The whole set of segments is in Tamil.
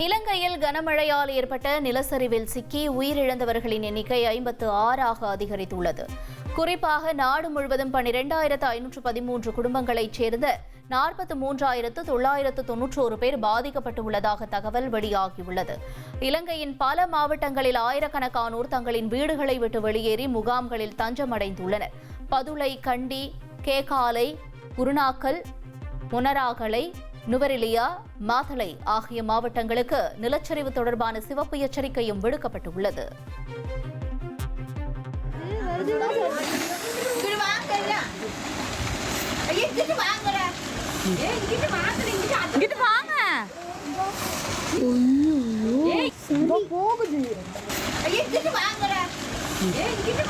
இலங்கையில் கனமழையால் ஏற்பட்ட நிலச்சரிவில் சிக்கி உயிரிழந்தவர்களின் எண்ணிக்கை ஐம்பத்து ஆறாக அதிகரித்துள்ளது. குறிப்பாக நாடு முழுவதும் பனிரெண்டாயிரத்து ஐநூற்று பதிமூன்று குடும்பங்களைச் சேர்ந்த நாற்பத்து மூன்றாயிரத்து தொள்ளாயிரத்து தொன்னூற்றோரு பேர் பாதிக்கப்பட்டுள்ளதாக தகவல் வெளியாகியுள்ளது. இலங்கையின் பல மாவட்டங்களில் ஆயிரக்கணக்கானோர் தங்களின் வீடுகளை விட்டு வெளியேறி முகாம்களில் தஞ்சமடைந்துள்ளனர். பதுளை கண்டி கேகாலை குருணாக்கல் முனராகலை நுவரெலியா மாத்தளை ஆகிய மாவட்டங்களுக்கு நிலச்சரிவு தொடர்பான சிவப்பு எச்சரிக்கையும் விடுக்கப்பட்டுள்ளது. இங்கிட்டு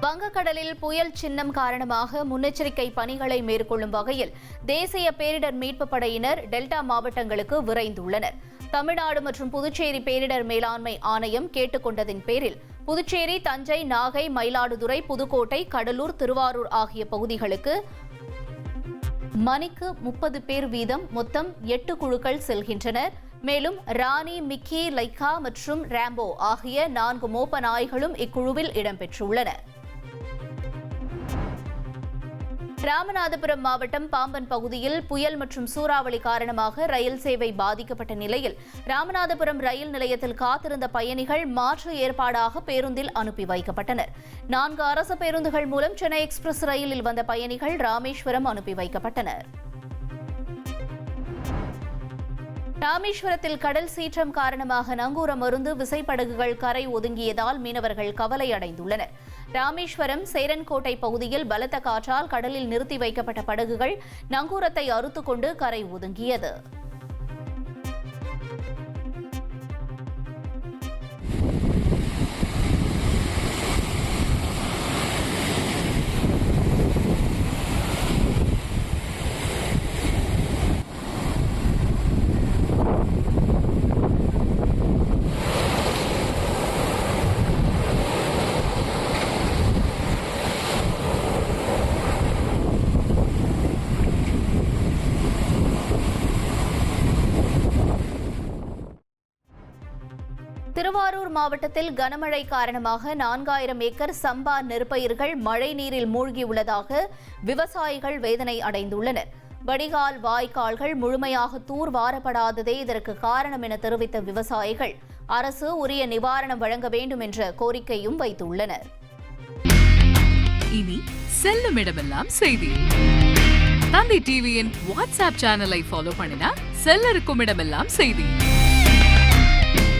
வங்கக்கடலில் புயல் சின்னம் காரணமாக முன்னெச்சரிக்கை பணிகளை மேற்கொள்ளும் வகையில் தேசிய பேரிடர் மீட்புப் படையினர் டெல்டா மாவட்டங்களுக்கு விரைந்துள்ளனர். தமிழ்நாடு மற்றும் புதுச்சேரி பேரிடர் மேலாண்மை ஆணையம் கேட்டுக்கொண்டதின் பேரில் புதுச்சேரி தஞ்சை நாகை மயிலாடுதுறை புதுக்கோட்டை கடலூர் திருவாரூர் ஆகிய பகுதிகளுக்கு மணிக்கு முப்பது பேர் வீதம் மொத்தம் எட்டு குழுக்கள் செல்கின்றனர். மேலும் ராணி மிக்கி லைக்கா மற்றும் ராம்போ ஆகிய நான்கு மோப்ப நாய்களும் இக்குழுவில் இடம்பெற்றுள்ளன. ராமநாதபுரம் மாவட்டம் பாம்பன் பகுதியில் புயல் மற்றும் சூறாவளி காரணமாக ரயில் சேவை பாதிக்கப்பட்ட நிலையில் ராமநாதபுரம் ரயில் நிலையத்தில் காத்திருந்த பயணிகள் மாற்று ஏற்பாடாக பேருந்தில் அனுப்பி வைக்கப்பட்டனர். நான்கு அரசு பேருந்துகள் மூலம் சென்னை எக்ஸ்பிரஸ் ரயிலில் வந்த பயணிகள் ராமேஸ்வரம் அனுப்பி வைக்கப்பட்டனர். ராமேஸ்வரத்தில் கடல் சீற்றம் காரணமாக நங்கூரம் அருந்து விசைப்படகுகள் கரை ஒதுங்கியதால் மீனவர்கள் கவலை அடைந்துள்ளனர் ராமேஸ்வரம் சேரன்கோட்டை பகுதியில் பலத்த காற்றால் கடலில் நிறுத்தி வைக்கப்பட்ட படகுகள் நங்கூரத்தை அறுத்துக்கொண்டு கரை ஒதுங்கியது. திருவாரூர் மாவட்டத்தில் கனமழை காரணமாக நான்காயிரம் ஏக்கர் சம்பா நெற்பயிர்கள் மழை நீரில் மூழ்கியுள்ளதாக விவசாயிகள் வேதனை அடைந்துள்ளனர். வடிகால் வாய்க்கால்கள் முழுமையாக தூர்வாரப்படாததே இதற்கு காரணம் என தெரிவித்த விவசாயிகள் அரசு உரிய நிவாரணம் வழங்க வேண்டும் என்ற கோரிக்கையும் வைத்துள்ளனர். இனி செல்லும் இடமெல்லாம் செய்தி. தந்தை டிவியின் வாட்ஸ்அப் சேனலை ஃபாலோ பண்ணினா செல்ல இருக்கும் இடமெல்லாம் செய்தி.